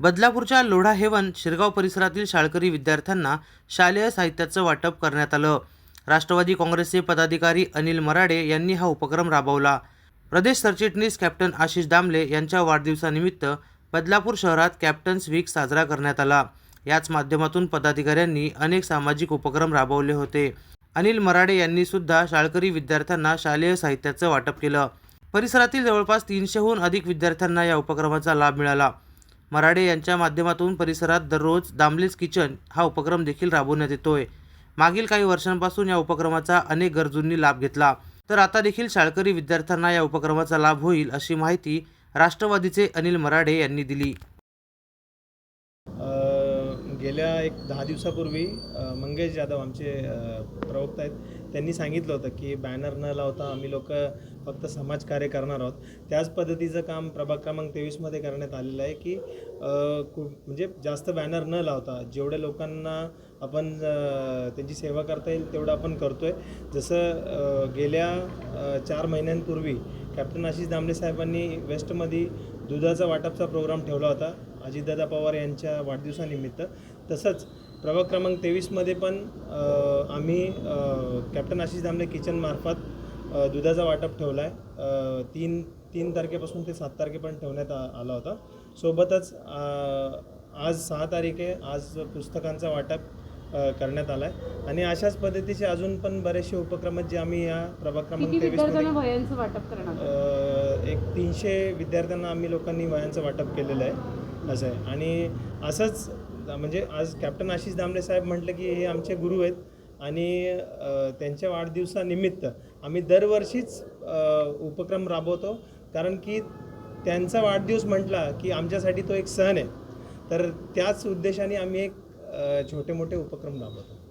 बदलापूरच्या Lodha haven Shirgaon परिसरातील शाळकरी विद्यार्थ्यांना शालेय साहित्याचं वाटप करण्यात आलं. राष्ट्रवादी काँग्रेसचे पदाधिकारी अनिल मराडे यांनी हा उपक्रम राबवला. प्रदेश सरचिटणीस कॅप्टन आशिष दामले यांच्या वाढदिवसानिमित्त बदलापूर शहरात कॅप्टन्स वीक साजरा करण्यात आला. याच माध्यमातून पदाधिकाऱ्यांनी अनेक सामाजिक उपक्रम राबवले होते. अनिल मराडे यांनी सुद्धा शाळकरी विद्यार्थ्यांना शालेय साहित्याचं वाटप केलं. परिसरातील जवळपास तीनशेहून अधिक विद्यार्थ्यांना या उपक्रमाचा लाभ मिळाला. मराडे यांच्या माध्यमातून परिसरात दररोज दामलेज किचन हा उपक्रम देखील राबवण्यात येतोय. मागील काही वर्षांपासून या उपक्रमाचा अनेक गरजूंनी लाभ घेतला. तर आता देखील शाळकरी विद्यार्थ्यांना या उपक्रमाचा लाभ होईल अशी माहिती राष्ट्रवादीचे अनिल मराडे यांनी दिली. गेल्या एक दहा दिवसापूर्वी मंगेश जाधव आमचे प्रवक्ता आहेत त्यांनी सांगितलं होतं की बॅनर न लावता आम्ही लोक फक्त समाजकार्य करणार आहोत. त्याच पद्धतीचं काम प्रभाग क्रमांक तेवीसमध्ये करण्यात आलेलं आहे की कु म्हणजे जास्त बॅनर न लावता जेवढ्या लोकांना आपण त्यांची सेवा करता येईल तेवढं आपण करतो आहे जसं गेल्या चार महिन्यांपूर्वी कॅप्टन आशिष दामले साहेबांनी वेस्टमध्ये दुधाचा वाटपचा प्रोग्राम ठेवला होता. अजितदादा पवार यांच्या वाढदिवसानिमित्त. तसंच प्रभाग क्रमांक तेवीसमध्ये पण आम्ही कॅप्टन आशिष दामले किचनमार्फत दुधाचा वाटप ठेवला आहे तीन तीन तारखेपासून ते सात तारखेपर्यंत ठेवण्यात आला होता. सोबतच आज सहा तारीख आहे. आज पुस्तकांचा वाटप करण्यात आला आहे आणि अशाच पद्धतीचे अजून पण बरेचसे उपक्रम आहेत जे आम्ही या प्रभाग क्रमांक एक तीनशे विद्यार्थ्यांना आम्ही लोकांनी वयांचं वाटप केलेलं आहे. असं आहे. आणि असंच म्हणजे आज कॅप्टन आशिष दामले साहेब म्हटलं की हे आमचे गुरु आहेत. आणि त्यांच्या वाढदिवसानिमित्त आम्ही दरवर्षीच उपक्रम राबवतो. कारण की त्यांचा वाढदिवस म्हटला की आमच्यासाठी तो एक सण आहे. तर त्याच उद्देशाने आम्ही एक छोटे मोठे उपक्रम राबवतो.